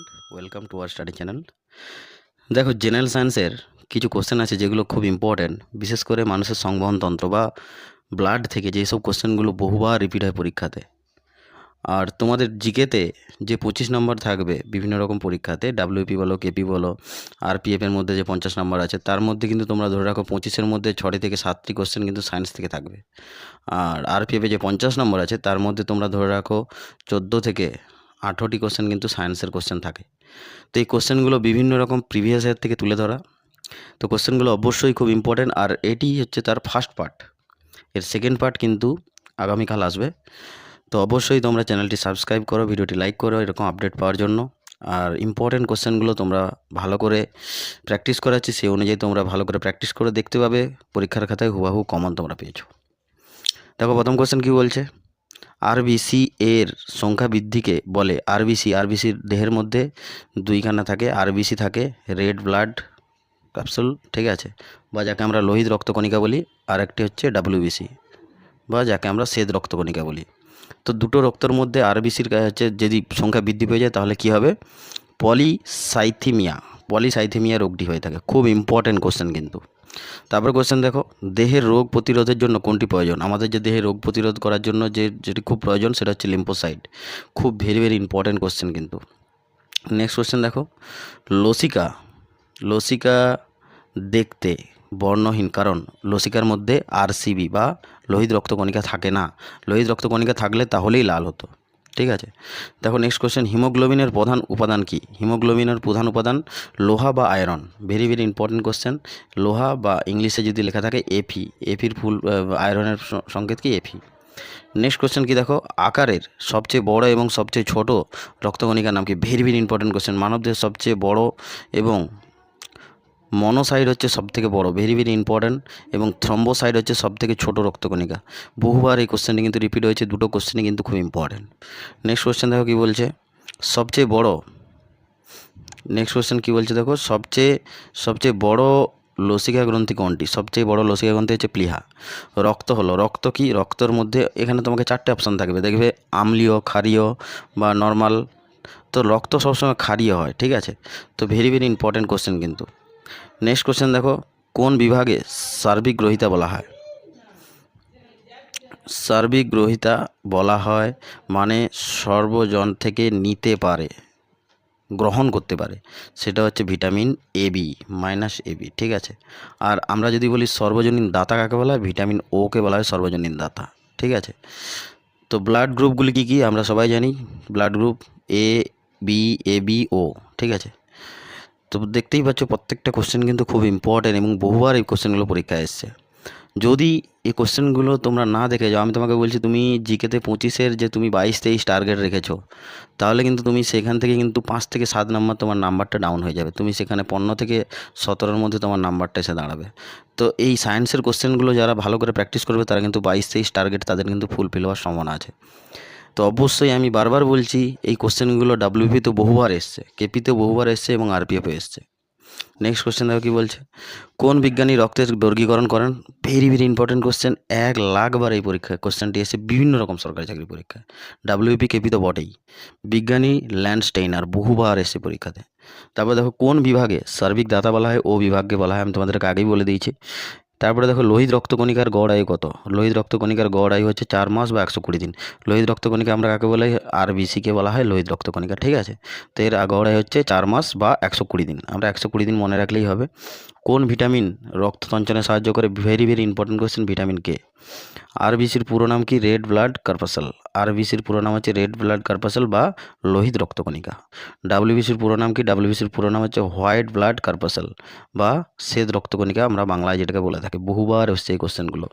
Student welcome to our study channel দেখো general সায়েন্সের কিছু কোশ্চেন আছে যেগুলো খুব ইম্পর্ট্যান্ট বিশেষ করে মানুষের সংবহনতন্ত্র বা ব্লাড থেকে যেসব কোশ্চেনগুলো বহুবার রিপিট হয় পরীক্ষাতে। আর তোমাদের জিকেতে যে পঁচিশ নম্বর থাকবে বিভিন্ন রকম পরীক্ষাতে ডাব্লিউপি বলো কেপি বলো আরপিএফ এর মধ্যে যে পঞ্চাশ নম্বর আছে, তার মধ্যে কিন্তু তোমরা ধরে রাখো পঁচিশের মধ্যে ছটি থেকে সাতটি কোশ্চেন কিন্তু সায়েন্স থেকে থাকবে। আর আরপিএফে যে পঞ্চাশ নম্বর আছে, তার মধ্যে তোমরা ধরে রাখো চোদ্দ থেকে আঠেরোটি কোশ্চেন কিন্তু সায়েন্সের কোশ্চেন থাকে। তো এই কোশ্চেনগুলো বিভিন্ন রকম প্রিভিয়াস ইয়ার থেকে তুলে ধরা। তো কোশ্চেনগুলো অবশ্যই খুব ইম্পর্টেন্ট আর এটি হচ্ছে তার ফার্স্ট পার্ট এর সেকেন্ড পার্ট কিন্তু আগামীকাল আসবে। তো অবশ্যই তোমরা চ্যানেলটি সাবস্ক্রাইব করো, ভিডিওটি লাইক করো, এরকম আপডেট পাওয়ার জন্য। আর ইম্পর্টেন্ট কোশ্চেনগুলো তোমরা ভালো করে প্র্যাকটিস করাচ্ছি, সেই অনুযায়ী তোমরা ভালো করে প্র্যাকটিস করে দেখতে পাবে। পরীক্ষার খাতায় হুবাহু কমন তোমরা পেয়েছ। দেখো প্রথম কোশ্চেন কী বলছে? আরবিসি এর সংখ্যা বৃদ্ধিকে বলে আরবিসি, আরবিসির দেহের মধ্যে দুইখানা থাকে, আরবিসি থাকে, রেড ব্লাড ক্যাপসুল, ঠিক আছে? বা যাকে আমরা লোহিত রক্তকণিকা বলি আর একটি হচ্ছে ডাব্লিউবিসি। বা যাকে আমরা শ্বেত রক্তকণিকা বলি। তো দুটো রক্তের মধ্যে আরবিসির হচ্ছে যদি সংখ্যা বৃদ্ধি পেয়ে যায়, তাহলে কী হবে? পলিসাইথিমিয়া পলিসাইথিমিয়া রোগটি হয়ে থাকে। খুব ইম্পর্ট্যান্ট কোশ্চেন কিন্তু। তারপরে কোশ্চেন দেখো, দেহের রোগ প্রতিরোধের জন্য কোনটি প্রয়োজন? আমাদের যে দেহে রোগ প্রতিরোধ করার জন্য যে, যেটি খুব প্রয়োজন সেটা হচ্ছে লিম্পোসাইড খুব ভেরি ভেরি ইম্পর্ট্যান্ট কোশ্চেন কিন্তু। নেক্সট কোশ্চেন দেখো, লসিকা লসিকা দেখতে বর্ণহীন, কারণ লসিকার মধ্যে আরসিবি বা লোহিত রক্তকণিকা থাকে না। লোহিত রক্তকণিকা থাকলে তাহলেই লাল হতো। ঠিক আছে? দেখো নেক্সট কোশ্চেন হিমোগ্লোবিনের প্রধান উপাদান কি? হিমোগ্লোবিনের প্রধান উপাদান লোহা বা iron very very important question লোহা বা ইংলিশে যদি লেখা থাকে এফি এফির ফুল আয়রনের সংকেত কি? এফি নেক্সট কোয়েশ্চেন কি দেখো? আকারের সবচেয়ে বড় এবং সবচেয়ে ছোট রক্তকণিকার নাম কি? ভেরি ভেরি ইম্পর্টেন্ট কোশ্চেন মানবদের সবচেয়ে বড় এবং মনোসাইড হচ্ছে সবথেকে বড় ভেরি ভেরি ইম্পর্ট্যান্ট এবং থ্রম্বোসাইড হচ্ছে সবথেকে ছোট রক্তকণিকা। বহুবার এই কোশ্চেনটি কিন্তু রিপিট হয়েছে, দুটো কোশ্চেনই কিন্তু খুব ইম্পর্ট্যান্ট নেক্সট কোশ্চেন দেখো কী বলছে? সবচেয়ে বড় নেক্সট কোশ্চেন কী বলছে দেখো? সবচেয়ে সবচেয়ে বড় লসিকা গ্রন্থি কোনটি? সবচেয়ে বড় লসিকা গ্রন্থি হচ্ছে প্লিহা রক্ত হলো, রক্ত কি? রক্তর মধ্যে এখানে তোমাকে চারটে অপশান থাকবে। দেখবে আমলীয়, ক্ষারীয় বা নর্মাল তো রক্ত সবসময় ক্ষারীয় হয়, ঠিক আছে? তো ভেরি ভেরি ইম্পর্ট্যান্ট কোশ্চেন কিন্তু। নেক্সট কোশ্চেন দেখো, কোন বিভাগে সার্বিক গ্রহিতা বলা হয়? সার্বিক গ্রহিতা বলা হয় মানে সর্বজন থেকে নিতে পারে, গ্রহণ করতে পারে। সেটা হচ্ছে vitamin A B minus A B ঠিক আছে? আর আমরা যদি বলি সর্বজনীন দাতা কাকে বলা হয়? ভিটামিন ওকে বলা হয় সর্বজনীন দাতা, ঠিক আছে? তো ব্লাড গ্রুপগুলি কী কী? আমরা সবাই জানি blood group A B A B O ঠিক আছে? তো দেখতেই পাচ্ছ প্রত্যেকটা কোশ্চেন কিন্তু খুব ইম্পর্টেন্ট এবং বহুবার এই কোশ্চেনগুলো পরীক্ষায় এসছে। যদি এই কোশ্চেনগুলো তোমরা না দেখে যাও, আমি তোমাকে বলছি তুমি জিকেতে পঁচিশের যে তুমি বাইশ তেইশ টার্গেট রেখেছো, তাহলে কিন্তু তুমি সেখান থেকে কিন্তু পাঁচ থেকে সাত নাম্বার তোমার নাম্বারটা ডাউন হয়ে যাবে। তুমি সেখানে পনেরো থেকে সতেরোর মধ্যে তোমার নাম্বারটা এসে দাঁড়াবে। তো এই সায়েন্সের কোশ্চেনগুলো যারা ভালো করে প্র্যাকটিস করবে, তারা কিন্তু বাইশ তেইশ টার্গেট তাদের কিন্তু ফুলফিল হওয়ার সম্ভাবনা আছে। তো অবশ্যই আমি বারবার বলছি, এই কোশ্চেনগুলো ডাব্লিউপিতে বহুবার এসছে কেপিতেও বহুবার এসছে এবং আরপিএফে এসছে। নেক্সট কোশ্চেন দেখো কী বলছে? কোন বিজ্ঞানী রক্তের বর্গীকরণ করেন? ভেরি ভেরি ইম্পর্টেন্ট কোশ্চেন এক লাখবার এই পরীক্ষায় কোশ্চেনটি এসে বিভিন্ন রকম সরকারি চাকরি পরীক্ষায়। ডাব্লিউপি কেপি তো বটেই। বিজ্ঞানী ল্যান্ডস্টেইনার বহুবার এসে পরীক্ষাতে। তারপর দেখো কোন বিভাগে সার্বিক দাতা বলা হয়? ও বিভাগকে বলা হয়, আমি তোমাদেরকে আগেই বলে দিয়েছি। তারপরে দেখো লোহিত রক্তকণিকার গড় আয়ু কত? লোহিত রক্তকণিকার গড় আয়ু হচ্ছে চার মাস বা একশো কুড়ি দিন। লোহিত রক্তকণিকা আমরা কাকে বলে? আর বিসিকে বলা হয় লোহিত রক্তকণিকা, ঠিক আছে? তো এর গড় আয়ু হচ্ছে চার মাস বা একশো কুড়ি দিন। আমরা একশো কুড়ি দিন মনে রাখলেই হবে। কোন ভিটামিন রক্ত সঞ্চালনে সাহায্য করে? Very very important question vitamin K আরবিসির পুরো নাম কি? রেড ব্লাড কার্পাসেল আরবিসির পুরো নাম হচ্ছে রেড ব্লাড কার্পাসেল বা লোহিত রক্তকণিকা। ডাব্লিউবিসির পুরো নাম কি? ডাব্লিউবিসির পুরো নাম হচ্ছে হোয়াইট ব্লাড কার্পাসেল বা শ্বেত রক্তকণিকা আমরা বাংলায় যেটাকে বলে থাকি। বহুবার এসছে এই কোশ্চেনগুলো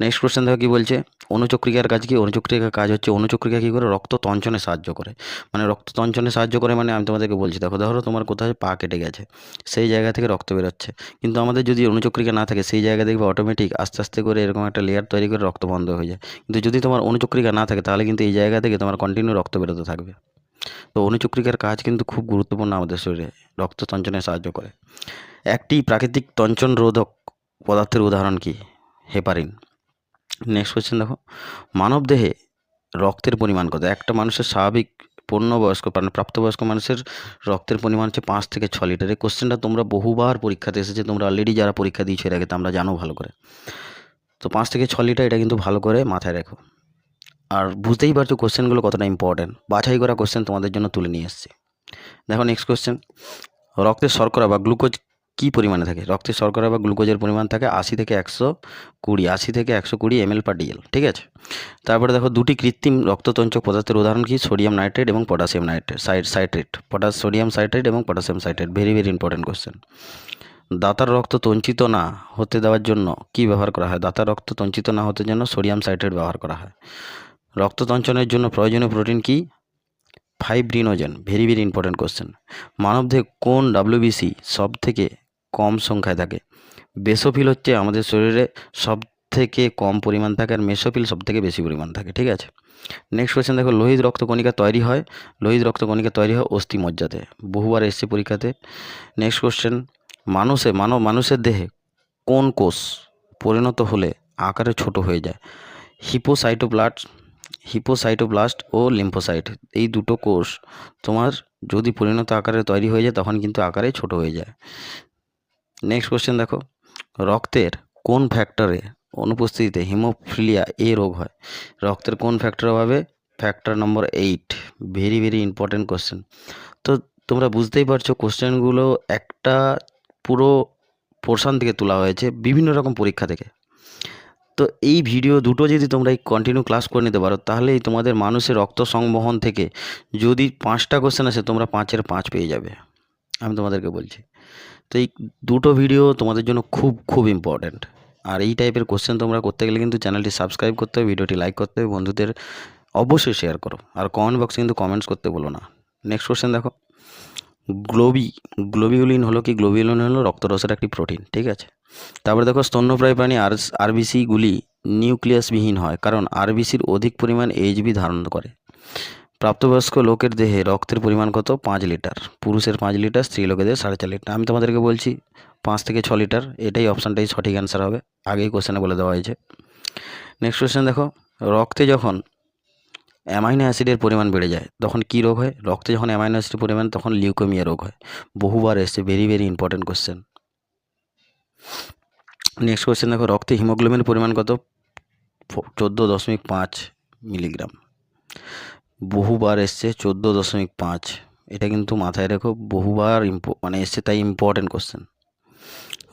নেক্সট কোশ্চেন দেখো কী বলছে? অনুচক্রিকার কাজ কি? অনুচক্রিকার কাজ হচ্ছে অনুচক্রিকা কী করে? রক্ত তঞ্চনে সাহায্য করে। মানে রক্ত তঞ্চনে সাহায্য করে মানে আমি তোমাদেরকে বলছি, দেখো, ধরো তোমার কোথায় পা কেটে গেছে, সেই জায়গা থেকে রক্ত বেরোচ্ছে। কিন্তু আমাদের যদি অনুচক্রিকা না থাকে, সেই জায়গা দেখবে অটোমেটিক আস্তে আস্তে করে এরকম একটা লেয়ার তৈরি করে রক্ত বন্ধ হয়ে যায়। কিন্তু যদি তোমার অনুচক্রিকা না থাকে, তাহলে কিন্তু এই জায়গা থেকে তোমার কন্টিনিউ রক্ত বেরোতে থাকবে। তো অনুচক্রিকার কাজ কিন্তু খুব গুরুত্বপূর্ণ আমাদের শরীরে, রক্ত তঞ্চনে সাহায্য করে। একটি প্রাকৃতিক তঞ্চন রোধক পদার্থের উদাহরণ কি? হেপারিন নেক্সট কোয়েশ্চেন দেখো। মানবদেহে রক্তের পরিমাণ কত? একটা মানুষের স্বাভাবিক পূর্ণবয়স্ক মানে প্রাপ্তবয়স্ক মানুষের রক্তের পরিমাণ হচ্ছে পাঁচ থেকে ছ লিটার। এই কোশ্চেনটা তোমরা বহুবার পরীক্ষাতে এসেছে, তোমরা অলরেডি যারা পরীক্ষা দিয়েছ এর আগে, তো আমরা জানো ভালো করে। তো পাঁচ থেকে ছ লিটার এটা কিন্তু ভালো করে মাথায় রেখো। আর বুঝতেই পারছ কোশ্চেনগুলো কতটা ইম্পর্ট্যান্ট বাছাই করা কোশ্চেন তোমাদের জন্য তুলে নিয়ে এসেছি। দেখো নেক্সট কোশ্চেন রক্তের শর্করা বা গ্লুকোজ কী পরিমাণে থাকে? রক্তের শর্করা বা গ্লুকোজের পরিমাণ থাকে আশি থেকে একশো কুড়ি, আশি থেকে একশো কুড়ি এমএল পার ডিএল ঠিক আছে? তারপরে দেখো দুটি কৃত্রিম রক্ততঞ্চক পদার্থের উদাহরণ কি? সোডিয়াম নাইট্রেট এবং potassium nitrate side citrate potash sodium citrate এবং potassium citrate very very important question দাতার রক্ত তঞ্চিত না হতে দেওয়ার জন্য কি ব্যবহার করা হয়? দাতার রক্ত তঞ্চিত না হতে জন্য সোডিয়াম সাইট্রেট ব্যবহার করা হয়। রক্ততঞ্চনের জন্য প্রয়োজনীয় প্রোটিন কি? Fibrinogen very very important question মানবদেহে কোন ডাব্লিউবিসি সব থেকে কম সংখ্যায় থাকে। বেসোফিল হচ্ছে আমাদের শরীরে সব থেকে কম পরিমাণ থাকে আর মেসোফিল সব থেকে বেশি পরিমাণ থাকে, ঠিক আছে? নেক্সট কোয়েশ্চেন দেখো, লোহিত রক্তকণিকা তৈরি হয়। লোহিত রক্তকণিকা তৈরি হয় অস্থি মজ্জাতে বহুবার এসছে পরীক্ষাতে। নেক্সট কোশ্চেন মানুষে, মানব, মানুষের দেহে কোন কোষ পরিণত হলে আকারে ছোট হয়ে যায়? হিপোসাইটোপ্লাস্ট হিপোসাইটোব্লাস্ট ও লিম্ফোসাইট এই দুটো কোষ তোমার যদি পরিণত আকারে তৈরি হয়ে যায়, তখন কিন্তু আকারে ছোট হয়ে যায়। নেক্সট কোশ্চেন দেখো। রক্তের কোন ফ্যাক্টরে অনুপস্থিতিতে হিমোফিলিয়া এ রোগ হয়? রক্তের কোন ফ্যাক্টরের অভাবে? Factor number eight very very important question তো তোমরা বুঝতেই পারছ কোশ্চেনগুলো একটা পুরো পোর্শন থেকে তোলা হয়েছে বিভিন্ন রকম পরীক্ষা থেকে। তো এই ভিডিও দুটো যদি তোমরা এই কন্টিনিউ ক্লাস করে নিতে পারো তাহলেই তোমাদের মানুষের রক্ত সংবহন থেকে যদি পাঁচটা কোশ্চেন আসে, তোমরা পাঁচের পাঁচ পেয়ে যাবে। আমি তোমাদেরকে বলছি। তো এই দুটো ভিডিও তোমাদের জন্য খুব খুব ইম্পর্ট্যান্ট আর এই টাইপের কোশ্চেন তোমরা করতে গেলে কিন্তু চ্যানেলটি সাবস্ক্রাইব করতে হবে ভিডিওটি লাইক করতে হবে, বন্ধুদের অবশ্যই শেয়ার করো। আর কমেন্ট বক্সে কিন্তু কমেন্টস করতে বলো না। নেক্সট কোশ্চেন দেখো। গ্লোবি গ্লোবিউলিন হলো কি? গ্লোবিউলিন হলো রক্তরসের একটি প্রোটিন ঠিক আছে? তারপরে দেখো স্তন্যপ্রায় প্রাণী আর আরবিসিগুলি নিউক্লিয়াসবিহীন হয়, কারণ আরবিসির অধিক পরিমাণ এইচবি ধারণ করে। প্রাপ্তবয়স্ক লোকের দেহে রক্তের পরিমাণ কত? পাঁচ লিটার। পুরুষের পাঁচ লিটার, স্ত্রী লোকেদের সাড়ে চার লিটার। আমি তোমাদেরকে বলছি, পাঁচ থেকে ছ লিটার, এটাই অপশানটাই সঠিক অ্যান্সার হবে। আগেই কোশ্চেনে বলে দেওয়া হয়েছে। নেক্সট কোশ্চেন দেখো, রক্তে যখন অ্যামাইনো অ্যাসিডের পরিমাণ বেড়ে যায়, তখন কী রোগ হয়? রক্তে যখন অ্যামাইনো অ্যাসিডের পরিমাণ, তখন লিউকোমিয়া রোগ হয়। বহুবার এসছে very very important question next question দেখো, রক্তে হিমোগ্লোবিনের পরিমাণ কত? চোদ্দ দশমিক পাঁচ মিলিগ্রাম বহুবার এসছে চোদ্দ দশমিক পাঁচ। এটা কিন্তু মাথায় রেখো, বহুবার মানে এসছে তাই ইম্পর্টেন্ট কোশ্চেন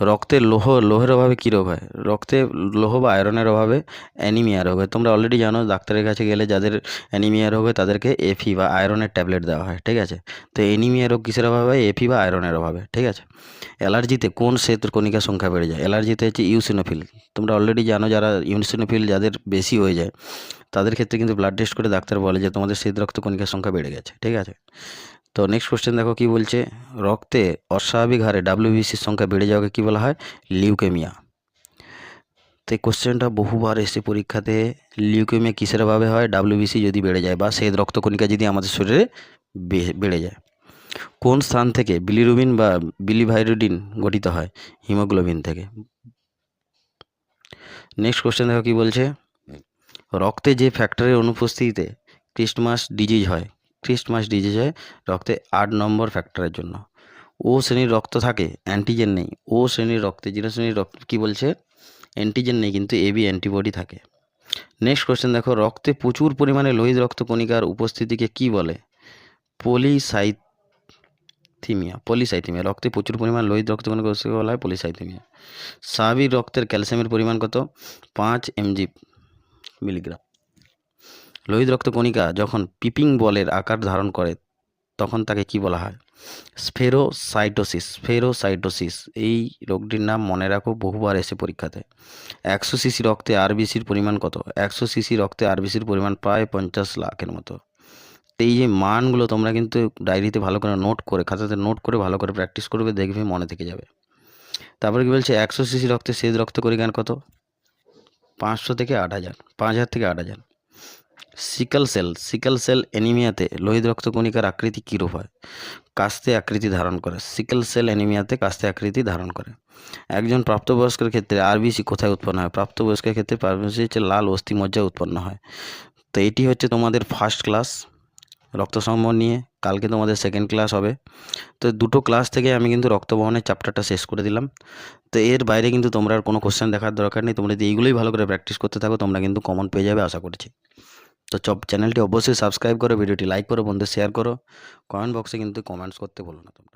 রক্তে লোহ, লোহের অভাবে কী রোগ হয়? রক্তে লোহ বা আয়রনের অভাবে অ্যানিমিয়া রোগ হয়। তোমরা অলরেডি জানো, ডাক্তারের কাছে গেলে যাদের অ্যানিমিয়া রোগ হয়, তাদেরকে এফি বা আয়রনের ট্যাবলেট দেওয়া হয়, ঠিক আছে? তো অ্যানিমিয়া রোগ কিসের অভাবে হয়? এফি বা আয়রনের অভাবে, ঠিক আছে? অ্যালার্জিতে কোন শ্বেত কণিকার সংখ্যা বেড়ে যায়? অ্যালার্জিতে হচ্ছে ইউসিনোফিল তোমরা অলরেডি জানো, যারা ইউসিনোফিল যাদের বেশি হয়ে যায় তাদের ক্ষেত্রে কিন্তু ব্লাড টেস্ট করে ডাক্তার বলে যে তোমাদের রক্ত কণিকার সংখ্যা বেড়ে গেছে, ঠিক আছে? তো নেক্সট কোশ্চেন দেখো কি বলছে? রক্তে অস্বাভাবিক হারে ডাব্লিউবিসির সংখ্যা বেড়ে যাওয়াকে কী বলা হয়? লিউকেমিয়া তো এই কোশ্চেনটা বহুবার এসে পরীক্ষাতে লিউকেমিয়া কিসের অভাবে হয়? ডাব্লিউবিসি যদি বেড়ে যায় বা শ্বেত রক্তকণিকা যদি আমাদের শরীরে বেড়ে যায়। কোন স্থান থেকে বিলিরুবিন বা বিলিভাইরুডিন গঠিত হয়? হিমোগ্লোবিন থেকে। নেক্সট কোশ্চেন দেখো কি বলছে? রক্তে যে ফ্যাক্টরের অনুপস্থিতিতে ক্রিস্টমাস ডিজিজ হয়, ক্রিস্টমাস ডিজিজ হয় রক্তে আট নম্বর ফ্যাক্টরের জন্য। ও শ্রেণির রক্ত থাকে অ্যান্টিজেন নেই। ও শ্রেণির রক্তে জিরো শ্রেণির রক্ত, কী বলছে? অ্যান্টিজেন নেই, কিন্তু এবি অ্যান্টিবডি থাকে। নেক্সট কোশ্চেন দেখো, রক্তে প্রচুর পরিমাণে লোহিত রক্ত কণিকার উপস্থিতিকে কি বলে? পলিসাইথিমিয়া পলিসাইথিমিয়া, রক্তে প্রচুর পরিমাণ লোহিত রক্ত কণিকা উপস্থিতিকে বলা হয় পলিসাইথিমিয়া। স্বাভাবিক রক্তের ক্যালসিয়ামের পরিমাণ কত? পাঁচ এমজি মিলিগ্রাম। লোহিত রক্ত কণিকা যখন পিপিং বলের আকার ধারণ করে, তখন তাকে কি বলা হয়? স্ফেরোসাইটোসিস। স্ফেরোসাইটোসিস, এই রোগটির নাম মনে রাখো, বহুবার এসে পরীক্ষাতে। একশো সিসি রক্তে আরবিসির পরিমাণ কত? একশো সিসি রক্তে আরবিসির পরিমাণ প্রায় পঞ্চাশ লাখের মতো। এই যে মানগুলো তোমরা কিন্তু ডায়েরিতে ভালো করে নোট করে, খাতাতে নোট করে ভালো করে প্র্যাকটিস করবে, দেখবে মনে থেকে যাবে। তারপরে কি বলছে? একশো সিসি রক্তে শ্বেত রক্ত কণিকার কত? পাঁচশো থেকে আট হাজার, পাঁচ হাজার থেকে আট হাজার। সিকল সেল সিকল সেল অ্যানিমিয়াতে লোহিত রক্ত কণিকার আকৃতি কীরূপ হয়? কাস্তে আকৃতি ধারণ করে। সিকেল সেল অ্যানিমিয়াতে কাস্তে আকৃতি ধারণ করে। একজন প্রাপ্তবয়স্কের ক্ষেত্রে আরবিসি কোথায় উৎপন্ন হয়? প্রাপ্তবয়স্কের ক্ষেত্রে আরবিসি হচ্ছে লাল অস্থিমজ্জা উৎপন্ন হয়। তো এটি হচ্ছে তোমাদের ফার্স্ট ক্লাস রক্ত সংবহন নিয়ে, কালকে তোমাদের সেকেন্ড ক্লাস হবে। তো দুটো ক্লাস থেকে আমি কিন্তু রক্তবহনের চ্যাপ্টারটা শেষ করে দিলাম। তো এর বাইরে কিন্তু তোমরা আর কোনো কোশ্চেন দেখার দরকার নেই। তোমরা যদি এইগুলোই ভালো করে প্র্যাকটিস করতে থাকো, তোমরা কিন্তু কমন পেয়ে যাবে, আশা করছি। তো চব চ্যানেলটি অবশ্যই সাবস্ক্রাইব করো ভিডিওটি লাইক করো বন্ধু শেয়ার করো। কমেন্ট বক্সে কিন্তু কমেন্টস করতে বলো না তোমরা।